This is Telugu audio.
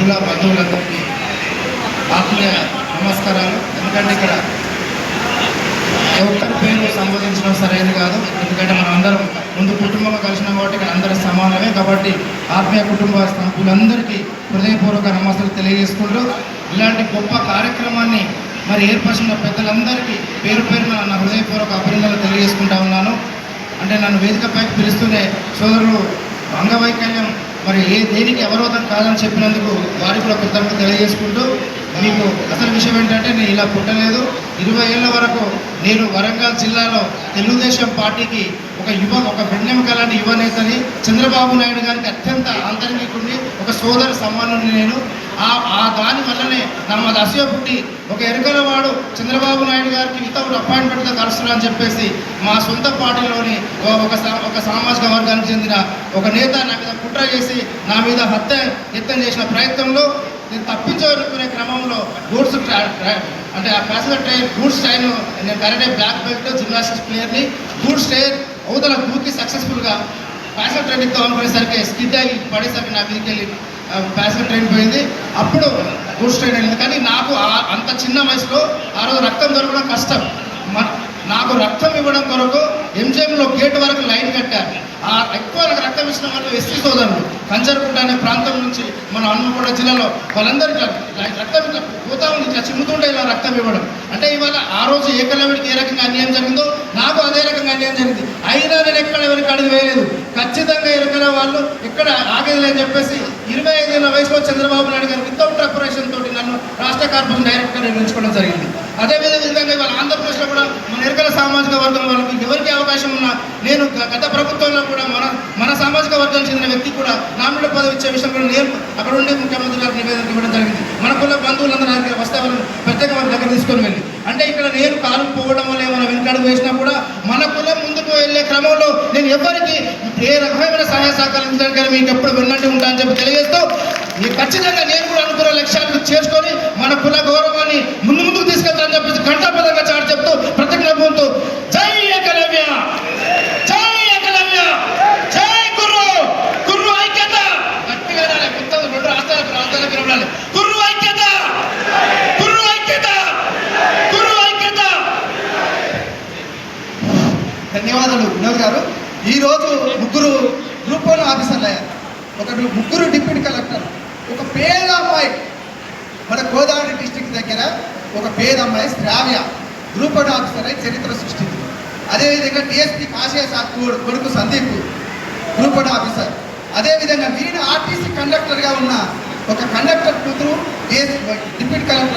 కుల బంధువులందరికీ ఆత్మీయ నమస్కారాలు. ఎందుకంటే ఇక్కడ ఒక్కరి పేరు సంబోధించడం సరైనది కాదు. ఎందుకంటే మనం అందరం ముందు కుటుంబంలో కలిసినాం కాబట్టి ఇక్కడ అందరూ సమానమే కాబట్టి ఆత్మీయ కుటుంబ సభ్యులందరికీ హృదయపూర్వక నమస్సులు తెలియజేసుకుంటూ ఇలాంటి గొప్ప కార్యక్రమాన్ని మరి ఏర్పరిచిన పెద్దలందరికీ పేరు పేరున నా హృదయపూర్వక అభినందనలు తెలియజేసుకుంటా ఉన్నాను. అంటే నన్ను వేదికపైకి పిలుస్తూనే సోదరులు అంగవైకల్యం మరి ఏ దేనికి అవరోధం కాదని చెప్పినందుకు వారికి కూడా కృతజ్ఞత తెలియజేసుకుంటూ మీకు అసలు విషయం ఏంటంటే నేను ఇలా పుట్టలేదు. ఇరవై ఏళ్ళ వరకు నేను వరంగల్ జిల్లాలో తెలుగుదేశం పార్టీకి ఒక యువ ఒక వెన్నెముక లాంటి యువ నేతని చంద్రబాబు నాయుడు గారికి అత్యంత ఆంతరికుని ఒక సోదర సమానుని నేను. ఆ దాని వల్లనే నా దశ పుట్టి ఒక ఎరుకల వాడు చంద్రబాబు నాయుడు గారికి వితౌట్ అపాయింట్మెంట్తో కలుస్తున్నా అని చెప్పేసి మా సొంత పార్టీలోని ఒక సా- ఒక సామాజిక వర్గానికి చెందిన ఒక నేత నా మీద కుట్ర చేసి నా మీద హత్య యత్నం చేసిన ప్రయత్నంలో నేను తప్పించుకునే క్రమంలో గూడ్స్ అంటే ఆ ప్యాసింజర్ ట్రైన్ గూడ్స్ ట్రైన్ నేను కరెక్టే బ్లాక్ బెల్ట్ జిమ్నాస్టిక్స్ ప్లేయర్ని గూడ్స్ ట్రైన్ అవతల దూకి సక్సెస్ఫుల్గా ప్యాసింజర్ ట్రైన్ ఎక్కువ అనుకునేసరికి స్కిడ్ అయ్యి పడేసరికి నా మీదకి వెళ్ళి ప్యాసింజర్ ట్రైన్ పోయింది. అప్పుడు గూడ్స్ ట్రైన్ వెళ్ళింది కానీ నాకు అంత చిన్న వయసులో ఆ రోజు రక్తం దొరకడం కష్టం. నాకు రక్తం ఇవ్వడం కొరకు ఎంజిఎంలో గేట్ వరకు లైన్ కట్టారు. ఆ ఎక్కువ రక్తం ఇచ్చిన వాళ్ళు ఎస్సీ సోదరులు. కంచరకుంట అనే ప్రాంతం నుంచి మన హన్మకొండ జిల్లాలో వాళ్ళందరికీ రక్తం ఇట్లా పోతా ఉంది. ఇట్లా చిమ్ముతుంటే ఇలా రక్తం ఇవ్వడం. అంటే ఇవాళ ఆ రోజు ఏకలవిడికి ఏ రకంగా అన్యాయం జరిగిందో నాకు అదే రకంగా అన్యాయం జరిగింది. అయినా నేను ఎక్కడ వెనక అడుగు వేయలేదు. ఖచ్చితంగా ఎరుకల వాళ్ళు ఎక్కడ ఆగేది లేని చెప్పేసి ఇరవై ఐదున్న వయసులో చంద్రబాబు నాయుడు గారు వితౌట్ ప్రిపరేషన్ తోటి నన్ను రాష్ట్ర కార్పొరేషన్ డైరెక్టర్గా నిర్మించుకోవడం జరిగింది. అదే విధంగా ఇవాళ ఆంధ్రప్రదేశ్లో కూడా మన ఎరుకల సామాజిక వర్గం వాళ్ళకి ఎవరికి అవకాశం ఉన్నా నేను గత ప్రభుత్వంలో కూడా మన మన సామాజిక వర్గానికి చెందిన వ్యక్తి కూడా నామినేట్ పదవి ఇచ్చే విషయం కూడా నేను అక్కడ ఉండే ముఖ్యమంత్రి గారికి నివేదన ఇవ్వడం జరిగింది. మన కుల బంధువులందరూ వస్తే వాళ్ళని ప్రత్యేక వారి దగ్గర తీసుకొని వెళ్ళి. అంటే ఇక్కడ నేను కాలు పోవడం వల్ల ఏమైనా వెనుకడుగు వేసినా కూడా మన కులం ముందుకు వెళ్ళే క్రమంలో నేను ఎవరికి ఏ రకమైన సహాయ సహకారం కానీ మీకు ఎప్పుడు విన్నట్టు ఉంటా అని చెప్పి తెలియజేస్తూ ఖచ్చితంగా నేను కూడా అనుకున్న లక్ష్యాన్ని చేర్చుకొని మన కుల గౌరవాన్ని ముందు ముందుకు తీసుకెళ్తానని చెప్పేసి ఘంటాపదంగా చాటు చెప్తూ ప్రతిజ్ఞ పొందుతూ జై ఏకలవ్య! జై ఏకలవ్య! జై కుర్రు! గురు ఐక్యత! గట్టిగా మొత్తం రెండు రాష్ట్రాలకు రాష్ట్రాలకు వినపడాలి ఐక్యత! గురు ఐక్యత! గురు ఐక్యత! ధన్యవాదాలు వినోద్ గారు. ఈరోజు ముగ్గురు గ్రూప్ వన్ ఆఫీసర్లు అయ్యారు. ఒకటి ముగ్గురు డిప్యూటీ కలెక్టర్ ఒక పేద అమ్మాయి మన గోదావరి డిస్టిక్ దగ్గర ఒక పేద అమ్మాయి శ్రావ్య గ్రూప్ వన్ ఆఫీసర్ అయి చరిత్ర సృష్టించింది. అదేవిధంగా డిఎస్పీ కాశయ సార్ కొడుకు సందీప్ గ్రూప్ వన్ ఆఫీసర్. అదేవిధంగా వీరిని ఆర్టీసీ కండక్టర్గా ఉన్న ఒక కండక్టర్ కూతురు డిప్యూటీ కలెక్టర్